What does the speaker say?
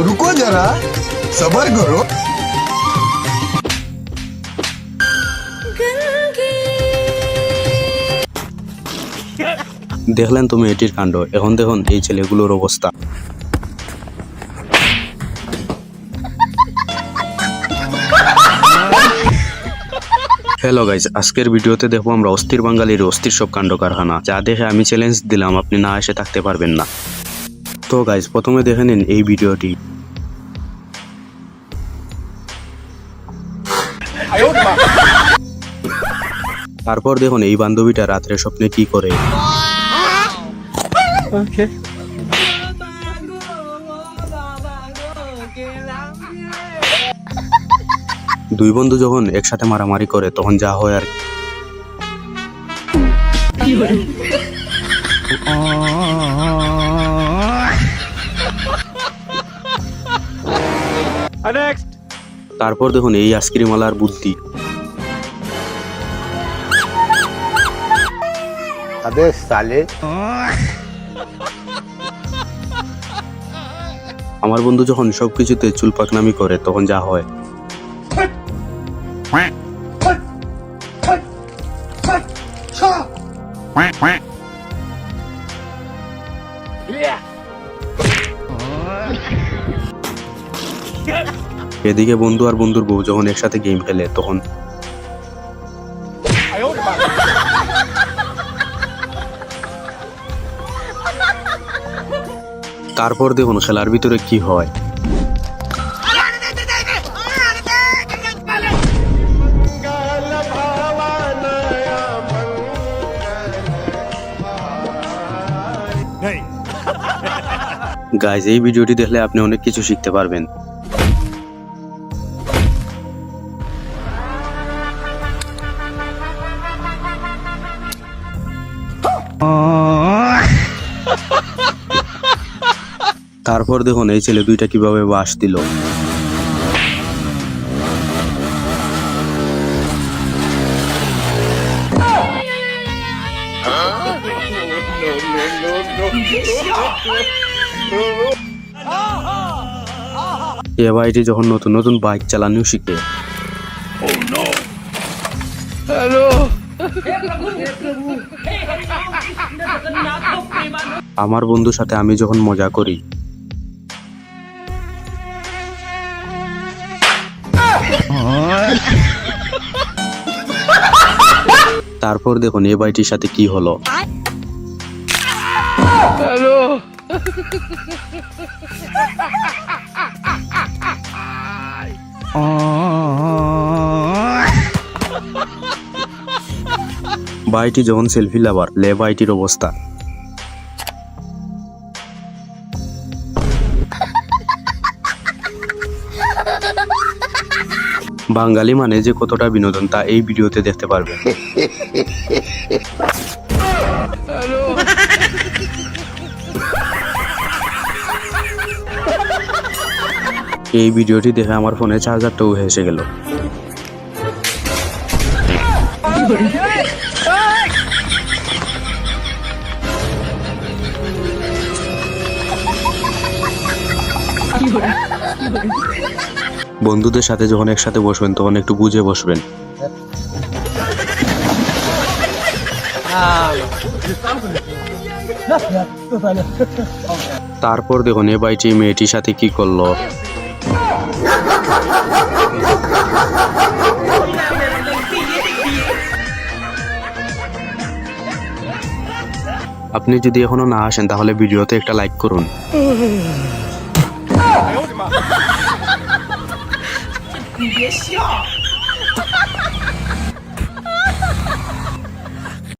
रुको जरा सबर करो দেখলেন তুমি এটির কাণ্ড এখন দেখুন এই ছেলেগুলোর অবস্থা হ্যালো গাইজ আজকের ভিডিওতে দেখবো আমরা অস্থির বাঙালির অস্থির সব কাণ্ড কারখানা যা দেখে আমি চ্যালেঞ্জ দিলাম আপনি না এসে থাকতে পারবেন না তো গাইজ প্রথমে দেখে নিন এই ভিডিওটি। তারপর দেখুন এই বান্ধবীটা রাত্রে স্বপ্নে কি করে। দুই বন্ধু যখন একসাথে মারামারি করে তখন যা হয় আর কি। তারপর দেখুন এই আইসক্রিমওয়ালার বুদ্ধি আমার বন্ধু যখন সব কিছুতে চুল পাকনামি করে তখন যা হয় হ্যাঁ হ্যাঁ এদিকে বন্ধু আর বন্ধুর বউ যখন একসাথে গেম খেলে তখন তারপর দেখুন খেলার ভিতরে কি হয়। গাইজ এই ভিডিওটি দেখলে আপনি অনেক কিছু শিখতে পারবেন। তারপর দেখুন, এই ছেলে দুইটা কীভাবে বাস দিল। এ ভাইটি যখন নতুন নতুন বাইক চালানো শিখে। আমার বন্ধুর সাথে আমি যখন মজা করি তারপর দেখুন এ ভাইটির সাথে কি হলো। ভাইটি যখন সেলফি লাভার লে ভাইটির অবস্থা। বাঙালি মানে যে কতটা বিনোদন, তা এই ভিডিওতে দেখতে পারবেন। এই ভিডিওটি দেখে আমার ফোনে চার্জারটাও হেসে গেল। বন্ধুদের সাথে যখন একসাথে বসবেন, তখন একটু বুঝে বসবেন। তারপর দেখুন, এ বাইটি মেয়েটির সাথে কি করল? আপনি যদি এখনও না আসেন তাহলে ভিডিওতে একটা লাইক করুন।